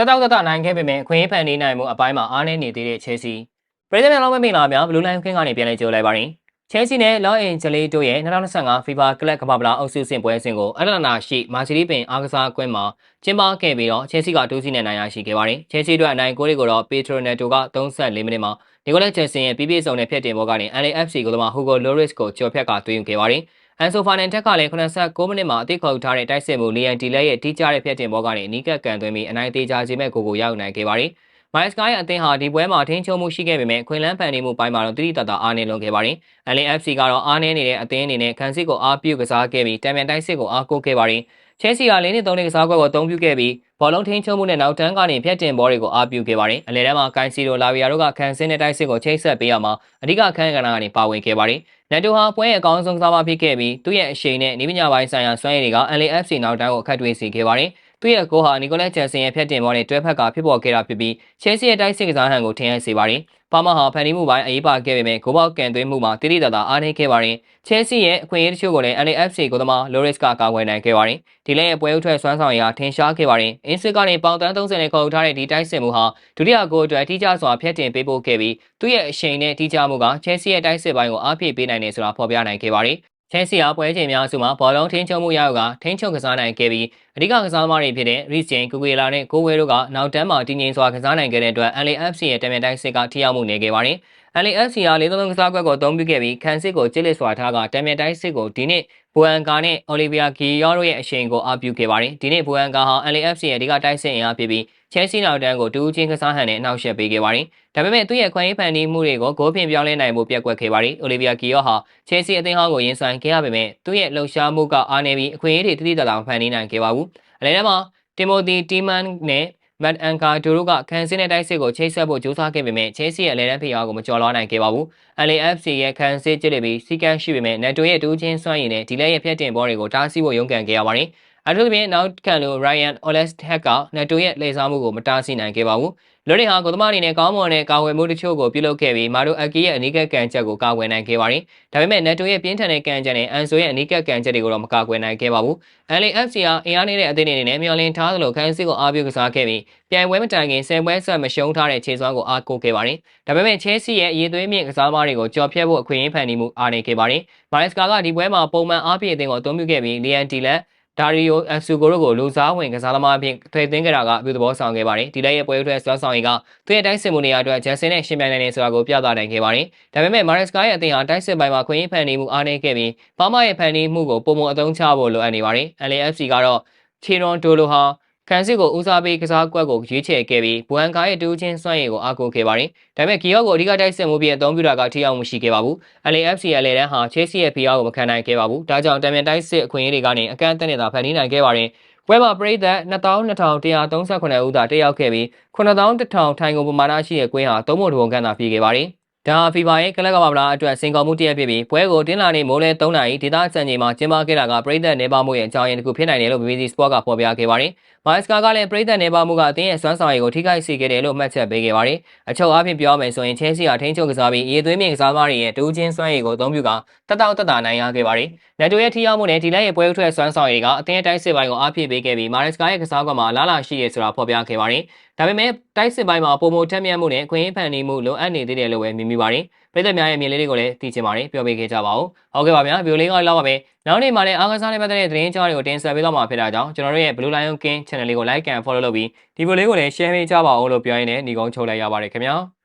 တက်တောက်တက်တာနိုင်ခဲ့ပေမဲ့အခွင့်အရေးဖန်တီးနိုင်မှုအပိုင်းမှာအားနည်းနေသေးတဲ့ Chelsea ပြည်သက်များလုံးမင်္ဂလာများဘလူးလိုင်းခင်းကနေပြန်လည်ကြိုလိုက်ပါရင် Chelsea နဲ့ Los Angeles တို့ရဲ့2025 FIFA ကလပ်ကမ္ဘာပလာအုပ်စုဆင့်ပွဲစဉ်ကိုအတ္တနာရှိမာစီလီပင်အားကစားကွင်းမှာကျင်းပခဲ့ပြီးတော့ Chelsea က2စီးနဲ့နိုင်ရရှိခဲ့ပါတယ်။ Chelsea တို့အနိုင်ကိုတွေကိုတော့ Pedro Neto က34မိနစ်မှာဒီကိုလက်ချယ်ဆင်ရဲ့ပြည့်ပြည့်စုံတဲ့ဖျက်တင်ဘောကနေ LAFC ကိုသမား Hugo Lloris ကိုကျော်ဖြတ်ကသွင်းယူခဲ့ပါတယ်။ အန်ဆိုဖာနန်တက်ကလည်း89မိနစ်မှာအသစ်ခေါ်ထားတဲ့တိုက်စစ်မှုလီယန်တီလက်ရဲ့တီးကြတဲ့ဖျက်တင်ဘောကနေအနီးကပ်ကန်သွင်းပြီးအနိုင်သေးချာစေမဲ့ကိုကိုရောက်နိုင်ခဲ့ပါတယ်။မိုက်စကိုင်းအသင်းဟာဒီပွဲမှာထင်းချုံမှုရှိခဲ့ပေမဲ့ခွင်လန်းဖန်နေမှုပိုင်းမှာတော့တိတိတတ်တာအားနည်းလွန်ခဲ့ပါတယ်။ LAFC ကတော့အားနည်းနေတဲ့အသင်းအနေနဲ့ခန်းစစ်ကိုအားပြုကစားခဲ့ပြီးတံမြန်တိုက်စစ်ကိုအားကိုးခဲ့ပါတယ်။ Chelsea က၄နှစ်၃နှစ်ကစားကွက်ကိုအသုံးပြုခဲ့ပြီး ဘောလုံးထင်းချုံမှုနဲ့နောက်တန်းကနေဖျက်တင်ဘောတွေကိုအားပြုခဲ့ပါတယ်။အလဲတန်းမှာကိုင်စီရိုလာဗီယာတို့ကခန်းစင်းတဲ့တိုက်စစ်ကိုချိတ်ဆက်ပေးရမှာအဓိကခန်းကဏ္ဍကနေပါဝင်ခဲ့ပါတယ်။နက်တိုဟာပွဲအကောင်းဆုံးကစားမဖြစ်ခဲ့ပြီးသူ့ရဲ့အရှိန်နဲ့နေပညာပိုင်းဆိုင်ရာစွမ်းရည်တွေက LAFC နောက်တန်းကိုအခက်တွေ့စေခဲ့ပါတယ်။ သူ့ရဲ့ဂိုးဟာနီကိုလက်ဂျက်ဆင်ရဲ့ဖျက်တင်ဘောနဲ့တွဲဖက်ကဖြစ်ပေါ်ခဲ့တာဖြစ်ပြီးချဲစီရဲ့တိုက်စစ်ကစားဟန်ကိုထင်ဟပ်စေပါတယ်။ပါမဟာဖန်တီးမှုပိုင်းအရေးပါခဲ့ပေမဲ့ဂိုးပေါက်ကန်သွင်းမှုမှာတိတိတတ်တာအားနည်းခဲ့ပါတယ်။ချဲစီရဲ့အခွင့်အရေးတချို့ကိုလည်း LAFC ကိုသမား Loris ကကာကွယ်နိုင်ခဲ့ပါတယ်။ဒီလည်းရဲ့ပွဲဥထွက်စွမ်းဆောင်ရည်ဟာထင်ရှားခဲ့ပါတယ်။အင်းစစ်ကနေပေါင်တန်း30နဲ့ခေါ်ထားတဲ့ဒီတိုက်စစ်မှုဟာဒုတိယဂိုးအတွက်ထိကြစွာဖျက်တင်ပေးပို့ခဲ့ပြီးသူ့ရဲ့အရှိန်နဲ့ထိကြမှုကချဲစီရဲ့တိုက်စစ်ပိုင်းကိုအားဖြည့်ပေးနိုင်တယ်ဆိုတာဖော်ပြနိုင်ခဲ့ပါတယ်။ ချဲစီအားပွဲချိန်များစုမှာဘောလုံးထင်းချုံမှုရကထင်းချုံကစားနိုင်ခဲ့ပြီးအဓိကကစားသမားတွေဖြစ်တဲ့ Rich James, Cucurella နဲ့ကိုဝဲတို့ကနောက်တန်းမှာတည်ငြိမ်စွာကစားနိုင်ခဲ့တဲ့အတွက် LAFC ရဲ့တမန်တိုင်းစစ်ကထိရောက်မှုနေခဲ့ပါတယ်။ LAFC ကလေးသုံးကစားကွက်ကိုအသုံးပြုခဲ့ပြီးခန်းစစ်ကိုကျစ်လစ်စွာထားကတမန်တိုင်းစစ်ကိုဒီနေ့ဘူအန်ကာနဲ့ Olivia Guillot တို့ရဲ့အရှိန်ကိုအားပြုခဲ့ပါတယ်။ဒီနေ့ဘူအန်ကာဟာ LAFC ရဲ့အဓိကတိုက်စစ်အင်အားဖြစ်ပြီး ချဲစီနောက်တန်းကိုတူးချင်းကစားဟန်နဲ့အနောက်ရှက်ပေးခဲ့ပါတယ်။ဒါပေမဲ့သူ့ရဲ့ခွင့်ရေးဖန်တီးမှုတွေကိုဂိုးဖြင့်ပြောင်းလဲနိုင်မှုပြက်ကွက်ခဲ့ပါတယ်။ Olivia Guillot ဟာချဲစီအသင်းဟောင်းကိုရင်ဆိုင်ခဲ့ရပေမဲ့သူ့ရဲ့လှုပ်ရှားမှုကအားနည်းပြီးအခွင့်အရေးတွေတိတိကျကျဖန်တီးနိုင်ခဲ့ပါဘူး။အလဲထဲမှာတီမိုသီတီမန်နဲ့မတ်အန်ကာဒိုတို့ကခန်းစင်းတဲ့တိုက်စစ်ကိုချိတ်ဆက်ဖို့ကြိုးစားခဲ့ပေမဲ့ချဲစီရဲ့အလဲတန်းဖိအားကိုမကျော်လွှားနိုင်ခဲ့ပါဘူး။ LAFC ရဲ့ခန်းစစ်ကျစ်ပြီးစီကန်းရှိပေမဲ့နက်တိုရဲ့တူးချင်းစွမ်းရည်နဲ့ဒီလက်ရဲ့ဖျက်တင်ဘောတွေကိုတားဆီးဖို့ရုန်းကန်ခဲ့ရပါတယ်။ အထူးသဖြင့်နောက်ခံလို Ryan Olestek ကနက်တိုရဲ့လှည့်စားမှုကိုမတားဆီးနိုင်ခဲ့ပါဘူး။လွတ်ရဟာကိုသမားအနေနဲ့ကောင်းမွန်တဲ့ကာဝယ်မှုတချို့ကိုပြုလုပ်ခဲ့ပြီးမာဒိုအကီရဲ့အနီးကပ်ကန်ချက်ကိုကာကွယ်နိုင်ခဲ့ပါတယ်။ဒါပေမဲ့နက်တိုရဲ့ပြင်းထန်တဲ့ကန်ချက်နဲ့အန်ဆိုရဲ့အနီးကပ်ကန်ချက်တွေကိုတော့မကာကွယ်နိုင်ခဲ့ပါဘူး။ LAFC ဟာအင်အားနေတဲ့အသင်းအနေနဲ့မျှော်လင့်ထားသလိုခန်းစစ်ကိုအားပြုကစားခဲ့ပြီးပြိုင်ပွဲမတိုင်ခင်10ပွဲဆက်မရှုံးထားတဲ့ခြေစွမ်းကိုအားကိုးခဲ့ပါတယ်။ဒါပေမဲ့ Chelsea ရဲ့အရေးသွေးမြင့်ကစားသမားတွေကိုကြော်ဖြတ်ဖို့အခွင့်အရေးဖန်တီးမှုအားနည်းခဲ့ပါတယ်။မာရက်စကာကဒီပွဲမှာပုံမှန်အားဖြည့်အသင်းကိုအသုံးပြုခဲ့ပြီးလီယန်တီလက် ဒါရီယိုအက်ဆူကိုတို့ကိုလူစားဝင်ကစားသမားအဖြစ်ထွေသွင်းခဲ့တာကအပြုသဘောဆောင်ခဲ့ပါတယ်။ဒီလက်ရဲ့ပွဲဥထွက်စွမ်းဆောင်ရည်ကသူ့ရဲ့တိုက်စစ်မှုနေရာအတွက်ဂျန်ဆင်နဲ့ရှင်ပြိုင်နိုင်နေဆိုတာကိုပြသနိုင်ခဲ့ပါတယ်။ဒါပေမဲ့မာရက်စကာရဲ့အသင်းဟာတိုက်စစ်ပိုင်းမှာခွင့်ရဖန်တီးမှုအားနည်းခဲ့ပြီးပါမရဲ့ဖန်တီးမှုကိုပုံမအသုံးချဖို့လိုအပ်နေပါတယ်။ LAFC ကတော့ချီရွန်ဒိုလိုဟာ ကန်စစ်ကိုဦးစားပေးကစားကွက်ကိုရွေးချယ်ခဲ့ပြီးဘူဟန်ကာရဲ့တူးချင်းစွမ်းရည်ကိုအားကိုးခဲ့ပါတယ်။ဒါပေမဲ့ဂီယော့ကိုအဓိကတိုက်စစ်မှုပြီးအသုံးပြုတာကထိရောက်မှုရှိခဲ့ပါဘူး။ LAFC ရဲ့လေတန်းဟာချေးစီရဲ့ဖီအားကိုမခံနိုင်ခဲ့ပါဘူး။ဒါကြောင့်တမန်တိုက်စစ်အခွင့်အရေးတွေကနေအကန့်အသတ်နဲ့သာဖန်တီးနိုင်ခဲ့ပါတယ်။ပွဲမှာပရိသတ်2238ဦးသာတက်ရောက်ခဲ့ပြီး9100ထိုင်ကုန်ပမာဏရှိတဲ့ကွင်းဟာသုံးဖို့တပုံခန့်သာပြည့်ခဲ့ပါတယ်။ ဒါဖီဖာရဲ့ကလပ်ကမ္ဘာဗလာအတွက်စင်ကာပူတရက်ဖြစ်ပြီးပွဲကိုတင်းလာနေမိုးလဲ3နာရီဒေသစံချိန်မှာကျင်းပခဲ့တာကပရိသတ်နေပါမှုရဲ့အကြောင်းရင်းတစ်ခုဖြစ်နိုင်တယ်လို့ BBC Sport ကဖော်ပြခဲ့ပါတယ်။မိုက်စကာကလည်းပရိသတ်နေပါမှုကအသင်းရဲ့စွမ်းဆောင်ရည်ကိုထိခိုက်စေခဲ့တယ်လို့မှတ်ချက်ပေးခဲ့ပါတယ်။အချုပ်အားဖြင့်ပြောမယ်ဆိုရင်ချဲစီဟာထိန်းချုပ်ကစားပြီးရေသွေးမြင့်ကစားသမားတွေရဲ့တူးချင်းစွမ်းရည်ကိုအသုံးပြုကတတောက်တတနိုင်ရခဲ့ပါတယ်။လက်တိုရဲ့ထိရောက်မှုနဲ့ဒီလက်ရဲ့ပွဲဥထွက်စွမ်းဆောင်ရည်ကအသင်းရဲ့တိုက်စစ်ပိုင်းကိုအားဖြည့်ပေးခဲ့ပြီးမာရက်စကာရဲ့ကစားကွက်မှာလာလာရှိရဆိုတာဖော်ပြခဲ့ပါတယ်။ ဒါပေမဲ့တိုက်စစ်ပိုင်းမှာပုံမထက်မြက်မှုနဲ့ခွင့်ရဖန်နေမှုလိုအပ်နေသေးတယ်လို့ပဲမြင်မိပါတယ်။ပြည်သက်များရဲ့မြင်လေးတွေကိုလည်းသိချင်ပါတယ်ပြောပေးခဲ့ကြပါဦး။ဟုတ်ကဲ့ပါဗျာဗီဒီယိုလေးကလောက်ပါပဲ။နောက်နေ့မှာလည်းအားကစားနဲ့ပတ်သက်တဲ့သတင်းကြောင်းတွေကိုတင်ဆက်ပေးတော့မှာဖြစ်တာကြောင့်ကျွန်တော်တို့ရဲ့ Blue Lion King Channel လေးကို Like and Follow လုပ်ပြီးဒီဗီဒီယိုလေးကိုလည်း Share ပေးကြပါဦးလို့ပြောရင်းနဲ့ညီကုန်းချုပ်လိုက်ရပါတယ်ခင်ဗျာ။